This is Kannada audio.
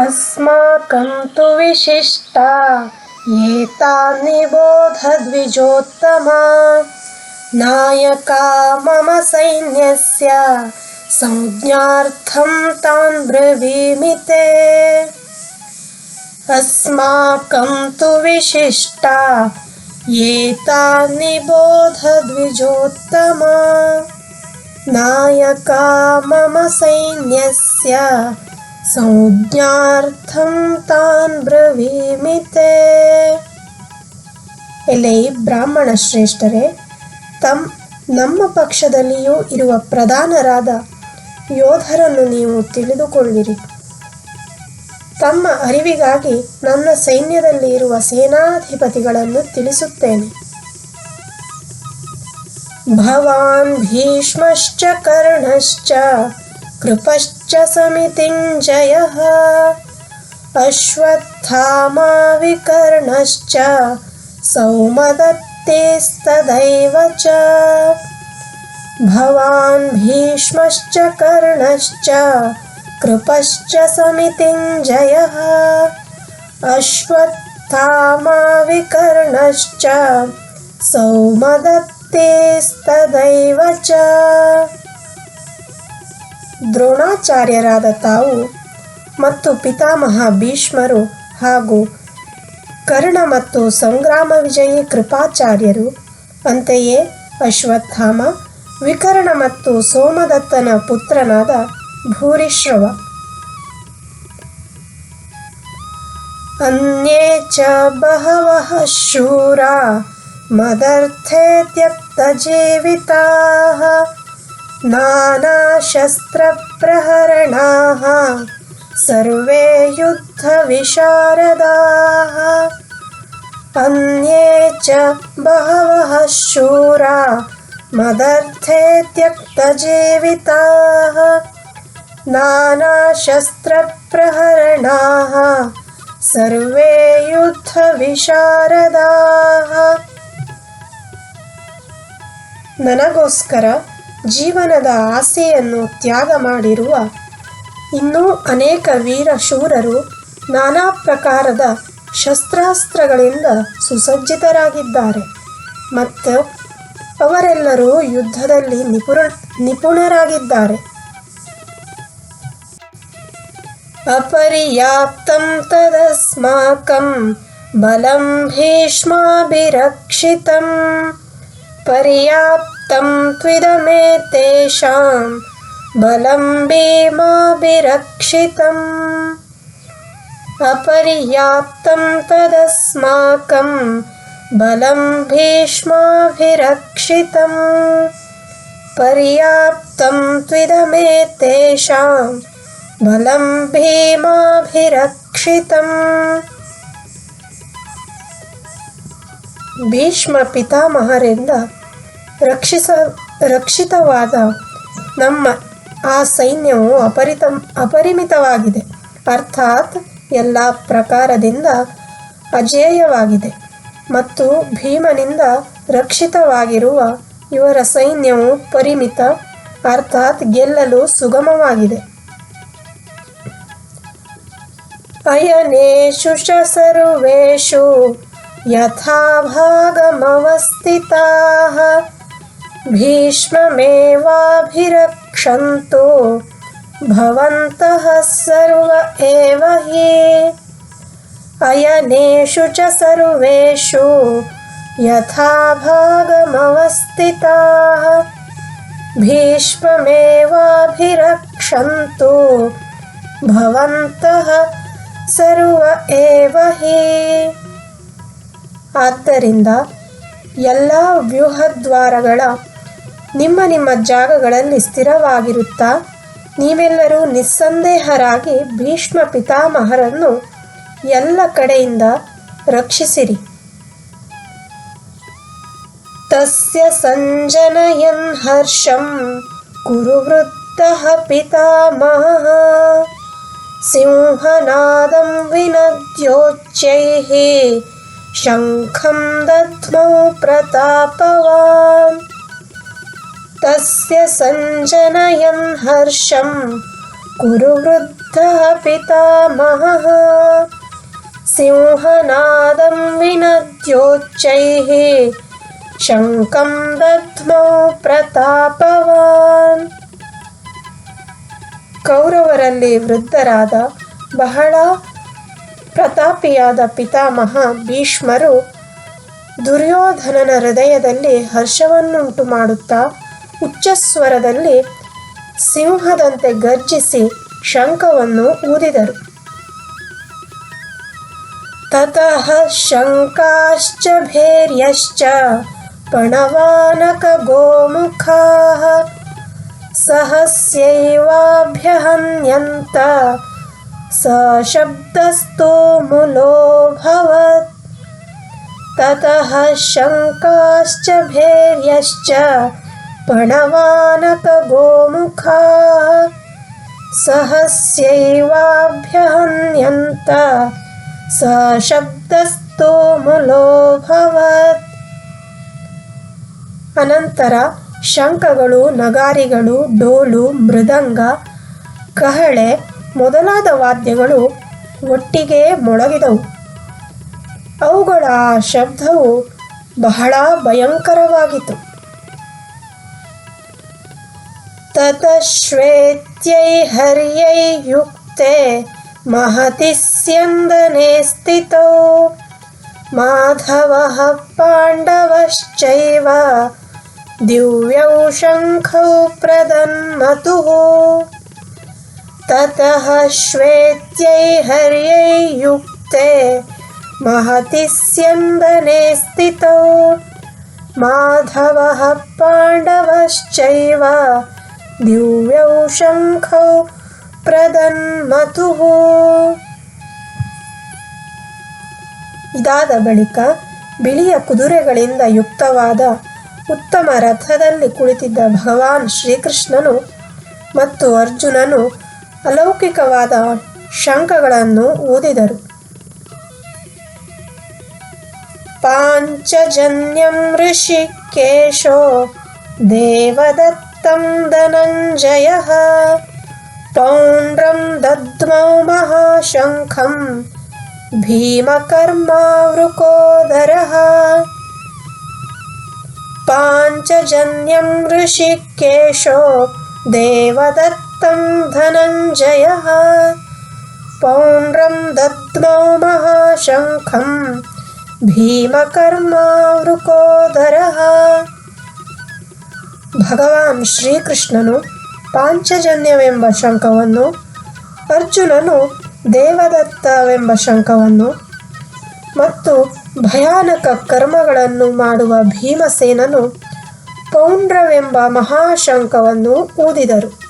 अस्माकं तु विशिष्टा एतान्निबोधद्विजोत्तमा नायका मम सैन्यस्य संज्ञार्थं तान् ब्रवीमि ते। अस्माकं तु विशिष्टा एतान्निबोधद्विजोत्तमा नायका मम सैन्यस्य ಸಂಜ್ಞಾರ್ಥಂ ತಾನ್ ಬ್ರವೀಮಿತೆ ಎಲೆ ಬ್ರಾಹ್ಮಣ ಶ್ರೇಷ್ಠರೇ, ತಮ್, ನಮ್ಮ ಪಕ್ಷದಲ್ಲಿಯೂ ಇರುವ ಪ್ರಧಾನರಾದ ಯೋಧರನ್ನು ನೀವು ತಿಳಿದುಕೊಳ್ಳಿರಿ. ತಮ್ಮ ಅರಿವಿಗಾಗಿ ನನ್ನ ಸೈನ್ಯದಲ್ಲಿ ಇರುವ ಸೇನಾಧಿಪತಿಗಳನ್ನು ತಿಳಿಸುತ್ತೇನೆ. ಭವಾನ್ ಭೀಷ್ಮಶ್ಚ ಕರ್ಣಶ್ಚ कृपश्च समितिञ्जयः अश्वत्थामा विकर्णश्च सौमदत्तेस्तदैव च। भवान् भीष्मश्च कर्णश्च कृपश्च समितिञ्जयः अश्वत्थामा विकर्णश्च सौमदत्तेस्तदैव च ದ್ರೋಣಾಚಾರ್ಯರಾದ ತಾವು ಮತ್ತು ಪಿತಾಮಹ ಭೀಷ್ಮರು ಹಾಗೂ ಕರ್ಣ ಮತ್ತು ಸಂಗ್ರಾಮ ವಿಜಯಿ ಕೃಪಾಚಾರ್ಯರು, ಅಂತೆಯೇ ಅಶ್ವತ್ಥಾಮ, ವಿಕರ್ಣ ಮತ್ತು ಸೋಮದತ್ತನ ಪುತ್ರನಾದ ಭೂರಿಶ್ರವ. ಅನ್ಯೇ ಚ ಬಹವ ಶೂರ ಮದರ್ಥೇ ತ್ಯಕ್ತಜೀವಿತಾಃ नानाशस्त्रप्रहरणाः सर्वे युद्धविशारदाः अन्ये च बहवः शूरा मदर्थे त्यक्तजीविताः नानाशस्त्रप्रहरणाः सर्वे युद्धविशारदाः ನನಗೋಸ್ಕರ ಜೀವನದ ಆಸೆಯನ್ನು ತ್ಯಾಗ ಮಾಡಿರುವ ಇನ್ನೂ ಅನೇಕ ವೀರ ಶೂರರು ನಾನಾ ಪ್ರಕಾರದ ಶಸ್ತ್ರಾಸ್ತ್ರಗಳಿಂದ ಸುಸಜ್ಜಿತರಾಗಿದ್ದಾರೆ. ಮತ್ತು ಅವರೆಲ್ಲರೂ ಯುದ್ಧದಲ್ಲಿ ನಿಪುಣ, ನಿಪುಣರಾಗಿದ್ದಾರೆ. ಅಪರ್ಯಾಪ್ತಂ ತದಸ್ಮಾಕಂ ಬಲಂ ಭೀಷ್ಮಾಭಿರಕ್ಷಿತಂ. तं त्विदमेतेषां बलं भीमाभिरक्षितम् अपर्याप्तं तदस्माकं बलं भीष्माभिरक्षितम् पर्याप्तं त्विदमेतेषां बलं भीष्मपिता महरेन्द्र ರಕ್ಷಿಸ, ರಕ್ಷಿತವಾದ ನಮ್ಮ ಆ ಸೈನ್ಯವು ಅಪರಿತ, ಅಪರಿಮಿತವಾಗಿದೆ. ಅರ್ಥಾತ್ ಎಲ್ಲ ಪ್ರಕಾರದಿಂದ ಅಜೇಯವಾಗಿದೆ ಮತ್ತು ಭೀಮನಿಂದ ರಕ್ಷಿತವಾಗಿರುವ ಇವರ ಸೈನ್ಯವು ಪರಿಮಿತ, ಅರ್ಥಾತ್ ಗೆಲ್ಲಲು ಸುಗಮವಾಗಿದೆ. ಅಯನೇಶು ಸರ್ವೇಷು ಯಥಾಭಾಗಮವಸ್ಥಿತಾ भीष्ममेवाभिरक्षन्तु भवन्तः सर्व एव हि अयनेषु च सर्वेषु यथा भागमवस्थिताः भीष्ममेवाभिरक्षन्तु भवन्तः सर्व एव हि ಆದ್ದರಿಂದ ಎಲ್ಲ ವ್ಯೂಹದ್ವಾರಗಳ ನಿಮ್ಮ ನಿಮ್ಮ ಜಾಗಗಳಲ್ಲಿ ಸ್ಥಿರವಾಗಿರುತ್ತಾ? ನೀವೆಲ್ಲರೂ ನಿಸ್ಸಂದೇಹರಾಗಿ ಭೀಷ್ಮ ಪಿತಾಮಹರನ್ನು ಎಲ್ಲ ಕಡೆಯಿಂದ ರಕ್ಷಿಸಿರಿ. ತಸ್ಯ ಸಂಜನಯನ್ ಹರ್ಷಂ ಕುರುವೃತ್ತಃ ಪಿತಾಮಹ. ಸಿಂಹನಾದಂ ವಿನದ್ಯೋಚ್ಯೈಃ ಶಂಖಂ ದಧ್ಮೌ ಪ್ರತಾಪವಾನ್. तस्य सञ्जनयन् हर्षं कुरुवृद्धः क्रुद्धः पितामहः सिंहनादं विनद्योच्चैः शङ्खं दध्मौ ಪ್ರತಾಪವಾನ್ ಕೌರವರಲ್ಲಿ ವೃದ್ಧರಾದ ಬಹಳ ಪ್ರತಾಪಿಯಾದ ಪಿತಾಮಹ ಭೀಷ್ಮರು ದುರ್ಯೋಧನನ ಹೃದಯದಲ್ಲಿ ಹರ್ಷವನ್ನುಂಟು ಮಾಡುತ್ತಾ ಉಚ್ಚಸ್ವರದಲ್ಲಿ ಸಿಂಹದಂತೆ ಗರ್ಜಿಸಿ ಶಂಖವನ್ನು ಊದಿದರು. ತತಃ ಶಂಕಾಶ್ಚ ಭೇರ್ಯಶ್ಚ ಪಣವಾನಕ ಗೋಮುಖಾ ಸಹಸ್ಯೈವಾಭ್ಯಹನ್ಯಂತ ಸಶಬ್ದಸ್ತೋ ಮುಲೋಭವತ್ ತತಃ ಶಂಕಾಶ್ಚ ಭೇರ್ಯಶ್ಚ पणवानकगोमुखाः सहस्यैवाभ्यहन्यन्त सशब्दस्तु मुलोऽभवत् ಅನಂತರ ಶಂಖಗಳು ನಗಾರಿಗಳು ಡೋಲು ಮೃದಂಗ ಕಹಳೆ ಮೊದಲಾದ ವಾದ್ಯಗಳು ಒಟ್ಟಿಗೆ ಮೊಳಗಿದವು ಅವುಗಳ ಆ ಶಬ್ದವು ಬಹಳ ಭಯಂಕರವಾಗಿತ್ತು ततश्वेत्यै हर्यैयुक्ते महति स्यन्दने स्थितौ। माधवः पाण्डवश्चैव दिव्यौ शङ्खौ प्रदन्मतुः ततः श्वेत्यै हर्यै युक्ते महति स्यन्दने स्थितौ। माधवः पाण्डवश्चैव दिव्यौ शङ्खौ ಪ್ರದನ್ಮತುಃ ಇದಾದ ಬಳಿಕ ಬಿಳಿಯ ಕುದುರೆಗಳಿಂದ ಯುಕ್ತವಾದ ಉತ್ತಮ ರಥದಲ್ಲಿ ಕುಳಿತಿದ್ದ ಭಗವಾನ್ ಶ್ರೀಕೃಷ್ಣನು ಮತ್ತು ಅರ್ಜುನನು ಅಲೌಕಿಕವಾದ ಶಂಖಗಳನ್ನು ಊದಿದರು ಪಾಂಚಜನ್ಯಂ ಋಷಿಕೇಶೋ ದೇವದತ್ತಂ ं धनञ्जयः पौण्ड्रं दद्मौ महाशङ्खं भीमकर्मावृकोधरः पाञ्चजन्यं ऋषिकेशो देवदत्तं धनञ्जयः। पौण्ड्रं दद्मौ महाशङ्खं भीमकर्मावृकोधरः ಭಗವಾನ್ ಶ್ರೀಕೃಷ್ಣನು ಪಾಂಚಜನ್ಯವೆಂಬ ಶಂಖವನ್ನು, ಅರ್ಜುನನು ದೇವದತ್ತವೆಂಬ ಶಂಖವನ್ನು ಮತ್ತು ಭಯಾನಕ ಕರ್ಮಗಳನ್ನು ಮಾಡುವ ಭೀಮಸೇನನು ಪೌಂಡ್ರವೆಂಬ ಮಹಾಶಂಖವನ್ನು ಊದಿದರು.